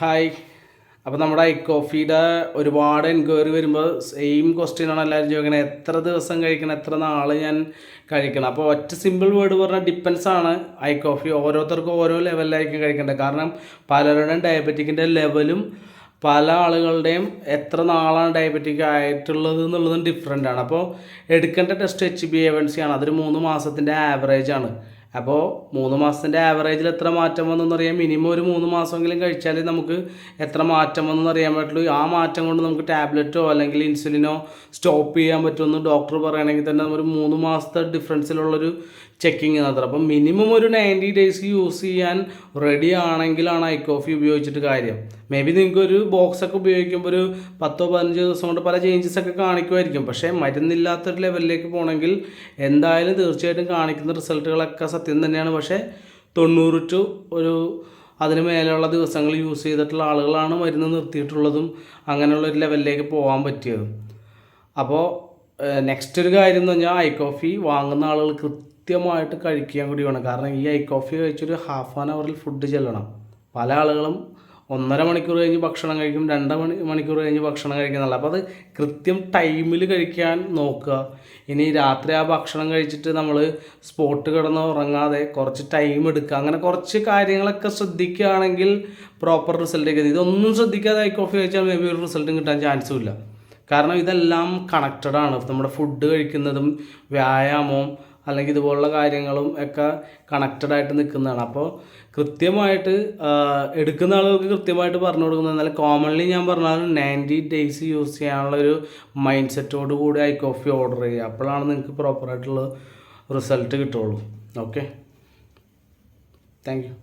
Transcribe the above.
Hi അപ്പോൾ നമ്മുടെ I കോഫിയുടെ ഒരുപാട് എൻക്വയറി വരുമ്പോൾ സെയിം ക്വസ്റ്റ്യനാണ് എല്ലാവരും ചോദിക്കുന്നത് എത്ര ദിവസം കഴിക്കണം? എത്ര നാൾ ഞാൻ കഴിക്കണം? അപ്പോൾ ഒറ്റ സിമ്പിൾ വേർഡ് പറഞ്ഞാൽ ഡിപ്പെൻസ് ആണ്. ഐ കോഫി ഓരോരുത്തർക്കും ഓരോ ലെവലിലായിരിക്കും കഴിക്കേണ്ടത്. കാരണം പലരുടെയും ഡയബറ്റിക്കിന്റെ ലെവലും പല ആളുകളുടെയും എത്ര നാളാണ് ഡയബറ്റിക് ആയിട്ടുള്ളത് എന്നുള്ളതും ഡിഫറെന്റ് ആണ്. അപ്പോൾ എടുക്കേണ്ട test H B A one C ആണ്. അതൊരു മൂന്ന് മാസത്തിന്റെ ആവറേജ് ആണ്. അപ്പോൾ മൂന്ന് മാസത്തിന്റെ ആവറേജിൽ എത്ര മാറ്റം വന്നെന്ന് അറിയാം. മിനിമം ഒരു മൂന്ന് മാസമെങ്കിലും കഴിച്ചാലേ നമുക്ക് എത്ര മാറ്റം വന്നെന്ന് അറിയാൻ പറ്റുള്ളൂ. ആ മാറ്റം കൊണ്ട് നമുക്ക് ടാബ്ലറ്റോ അല്ലെങ്കിൽ ഇൻസുലിനോ സ്റ്റോപ്പ് ചെയ്യാൻ പറ്റുമെന്ന് ഡോക്ടർ പറയുകയാണെങ്കിൽ തന്നെ ഒരു മൂന്ന് മാസത്തെ ഡിഫറൻസിലുള്ളൊരു ചെക്കിങ് നടത്തണം അപ്പം മിനിമം ഒരു നയന്റി ഡേയ്സ് യൂസ് ചെയ്യാൻ റെഡി ആണെങ്കിലാണ് ഐ കോഫി ഉപയോഗിച്ചിട്ട് കാര്യം. മേ ബി നിങ്ങൾക്ക് ഒരു ബോക്സ് ഒക്കെ ഉപയോഗിക്കുമ്പോൾ ഒരു പത്തോ പതിനഞ്ചോ ദിവസം കൊണ്ട് പല ചേഞ്ചസ് ഒക്കെ കാണിക്കുമായിരിക്കും. പക്ഷേ മരുന്നില്ലാത്തൊരു ലെവലിലേക്ക് പോകണമെങ്കിൽ എന്തായാലും തീർച്ചയായിട്ടും കാണിക്കുന്ന റിസൾട്ടുകളൊക്കെ സത്യം തന്നെയാണ്. പക്ഷേ തൊണ്ണൂറ് ടു ഒരു അതിന് മേലെയുള്ള ദിവസങ്ങൾ യൂസ് ചെയ്തിട്ടുള്ള ആളുകളാണ് മരുന്ന് നിർത്തിയിട്ടുള്ളതും അങ്ങനെയുള്ള ഒരു ലെവലിലേക്ക് പോകാൻ പറ്റിയതും. അപ്പോൾ നെക്സ്റ്റ് ഒരു കാര്യം എന്ന് പറഞ്ഞാൽ ഐ കോഫി വാങ്ങുന്ന ആളുകൾ കൃത്യമായിട്ട് കഴിക്കാൻ കൂടി വേണം കാരണം ഈ ഐ കോഫി കഴിച്ചൊരു ഹാഫ് ആൻ അവറിൽ ഫുഡ് ചെല്ലണം. പല ആളുകളും ഒന്നര മണിക്കൂർ കഴിഞ്ഞ് ഭക്ഷണം കഴിക്കും രണ്ട് മണി മണിക്കൂർ കഴിഞ്ഞ് ഭക്ഷണം കഴിക്കുന്നുള്ള അപ്പോൾ അത് കൃത്യം ടൈമിൽ കഴിക്കാൻ നോക്കുക. ഇനി രാത്രി ആ ഭക്ഷണം കഴിച്ചിട്ട് നമ്മൾ സ്പോട്ട് കിടന്ന് ഉറങ്ങാതെ കുറച്ച് ടൈം എടുക്കുക. അങ്ങനെ കുറച്ച് കാര്യങ്ങളൊക്കെ ശ്രദ്ധിക്കുകയാണെങ്കിൽ പ്രോപ്പർ റിസൾട്ട് കിട്ടും. ഇതൊന്നും ശ്രദ്ധിക്കാതെ ഐ കോഫി കഴിച്ചാൽ മേ ബി ഒരു റിസൾട്ടും കിട്ടാൻ ചാൻസും ഇല്ല. കാരണം ഇതെല്ലാം കണക്റ്റഡ് ആണ്. നമ്മുടെ ഫുഡ് കഴിക്കുന്നതും വ്യായാമവും അല്ലെങ്കിൽ ഇതുപോലുള്ള കാര്യങ്ങളും ഒക്കെ കണക്റ്റഡ് ആയിട്ട് നിൽക്കുന്നതാണ്. അപ്പോൾ കൃത്യമായിട്ട് എടുക്കുന്ന ആളുകൾക്ക് കൃത്യമായിട്ട് പറഞ്ഞു കൊടുക്കുന്നത് എന്നാൽ കോമൺലി ഞാൻ പറഞ്ഞാൽ നയന്റി ഡേയ്സ് യൂസ് ചെയ്യാനുള്ള ഒരു മൈൻഡ് സെറ്റോട് കൂടി ഐ കോഫി ഓർഡർ ചെയ്യുക. അപ്പോഴാണ് നിങ്ങൾക്ക് പ്രോപ്പറായിട്ടുള്ള റിസൾട്ട് കിട്ടുള്ളൂ ഓക്കെ താങ്ക് യു